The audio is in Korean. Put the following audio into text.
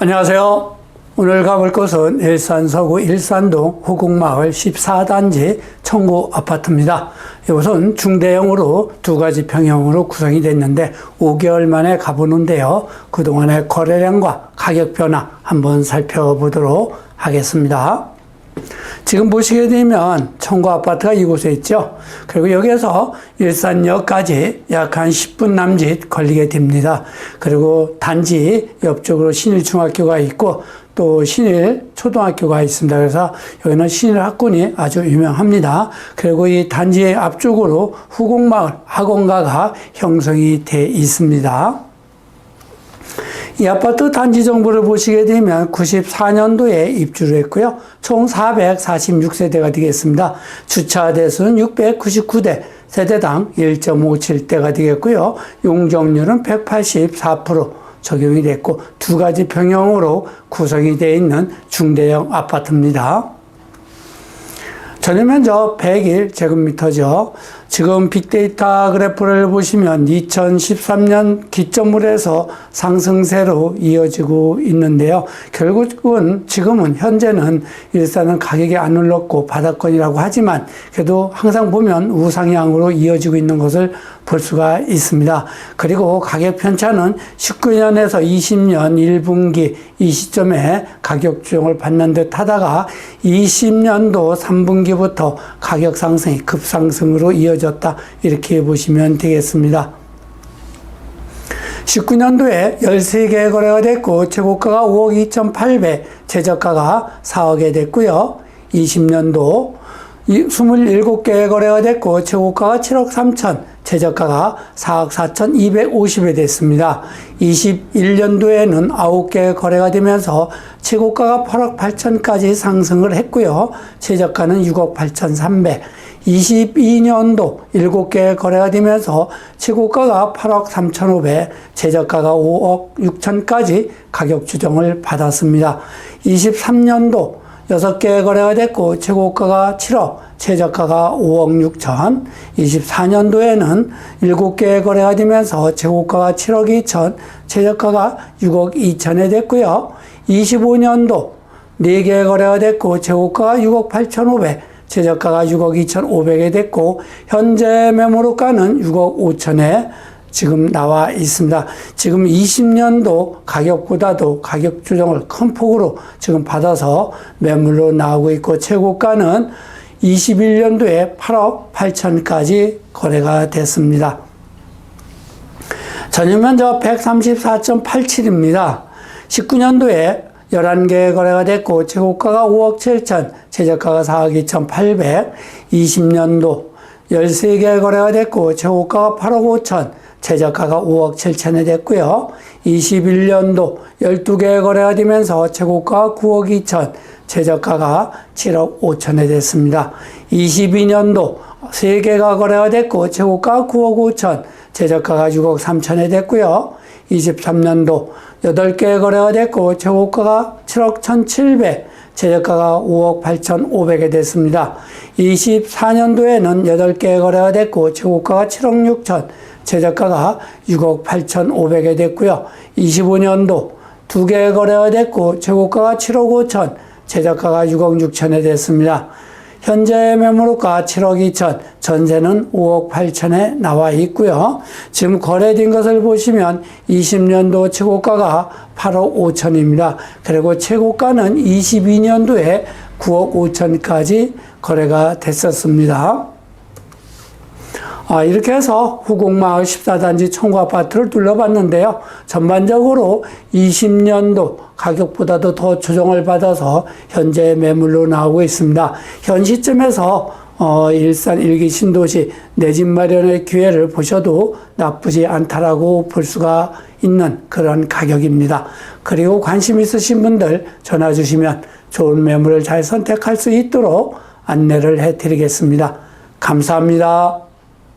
안녕하세요. 오늘 가볼 곳은 일산 서구 일산동 후곡마을 14단지 청구 아파트입니다. 이곳은 중대형으로 두 가지 평형으로 구성이 됐는데 5개월 만에 가보는데요. 그동안의 거래량과 가격 변화 한번 살펴보도록 하겠습니다. 지금 보시게 되면 청구 아파트가 이곳에 있죠. 그리고 여기에서 일산역까지 약 한 10분 남짓 걸리게 됩니다. 그리고 단지 옆쪽으로 신일중학교가 있고 또 신일 초등학교가 있습니다. 그래서 여기는 신일 학군이 아주 유명합니다. 그리고 이 단지의 앞쪽으로 후곡마을 학원가가 형성이 돼 있습니다. 이 아파트 단지 정보를 보시게 되면 94년도에 입주를 했고요. 총 446세대가 되겠습니다. 주차 대수는 699대, 세대당 1.57대가 되겠고요. 용적률은 184% 적용이 됐고 두 가지 평형으로 구성이 되어 있는 중대형 아파트입니다. 전체 면적 101 제곱미터죠. 지금 빅데이터 그래프를 보시면 2013년 기점으로 해서 상승세로 이어지고 있는데요. 결국은 지금은 현재는 일산은 가격이 안 올랐고 바닥권이라고 하지만 그래도 항상 보면 우상향으로 이어지고 있는 것을 볼 수가 있습니다. 그리고 가격 편차는 19년에서 20년 1분기 이 시점에 가격 조정을 받는 듯 하다가 20년도 3분기부터 가격 상승이 급상승으로 이어 졌다. 이렇게 보시면 되겠습니다. 19년도에 13개 거래가 됐고 최고가가 5억 2,800, 최저가가 4억에 됐고요. 20년도 27개 거래가 됐고 최고가가 7억 3천, 최저가가 4억 4천 250에 됐습니다. 21년도에는 9개 거래가 되면서 최고가가 8억 8천까지 상승을 했고요. 최저가는 6억 8천 3백. 22년도 7개 거래가 되면서 최고가가 8억 3,500, 최저가가 5억 6천까지 가격 조정을 받았습니다. 23년도 6개 거래가 됐고 최고가가 7억, 최저가가 5억 6천. 24년도에는 7개 거래가 되면서 최고가가 7억 2천, 최저가가 6억 2천에 됐고요. 25년도 4개 거래가 됐고 최고가가 6억 8천 5백, 최저가가 6억 2천 5백에 됐고 현재 매물가는 6억 5천에 지금 나와 있습니다. 지금 20년도 가격보다도 가격 조정을 큰 폭으로 지금 받아서 매물로 나오고 있고 최고가는 21년도에 8억 8천까지 거래가 됐습니다. 전년 면적 134.87입니다. 19년도에 11개 거래가 됐고 최고가가 5억 7천, 최저가가 4억 2천8백 20년도 13개 거래가 됐고 최고가가 8억 5천, 최저가가 5억 7천에 됐고요. 21년도 12개 거래가 되면서 최고가가 9억 2천, 최저가가 7억 5천에 됐습니다. 22년도 3개가 거래가 됐고 최고가가 9억 5천, 최저가가 6억 3천에 됐고요. 23년도 8개 거래가 됐고 최고가가 7억 1,700, 최저가가 5억 8,500에 됐습니다. 24년도에는 8개 거래가 됐고 최고가가 7억 6천, 최저가가 6억 8,500에 됐고요. 25년도 2개 거래가 됐고 최고가가 7억 5천, 최저가가 6억 6천에 됐습니다. 현재 매물가 7억 2천, 전세는 5억 8천에 나와 있고요. 지금 거래된 것을 보시면 20년도 최고가가 8억 5천입니다. 그리고 최고가는 22년도에 9억 5천까지 거래가 됐었습니다. 아, 이렇게 해서 후곡마을 14단지 청구 아파트를 둘러봤는데요. 전반적으로 20년도 가격보다도 더 조정을 받아서 현재 매물로 나오고 있습니다. 현 시점에서 어, 일산 일기 신도시 내 집 마련의 기회를 보셔도 나쁘지 않다라고 볼 수가 있는 그런 가격입니다. 그리고 관심 있으신 분들 전화 주시면 좋은 매물을 잘 선택할 수 있도록 안내를 해 드리겠습니다. 감사합니다.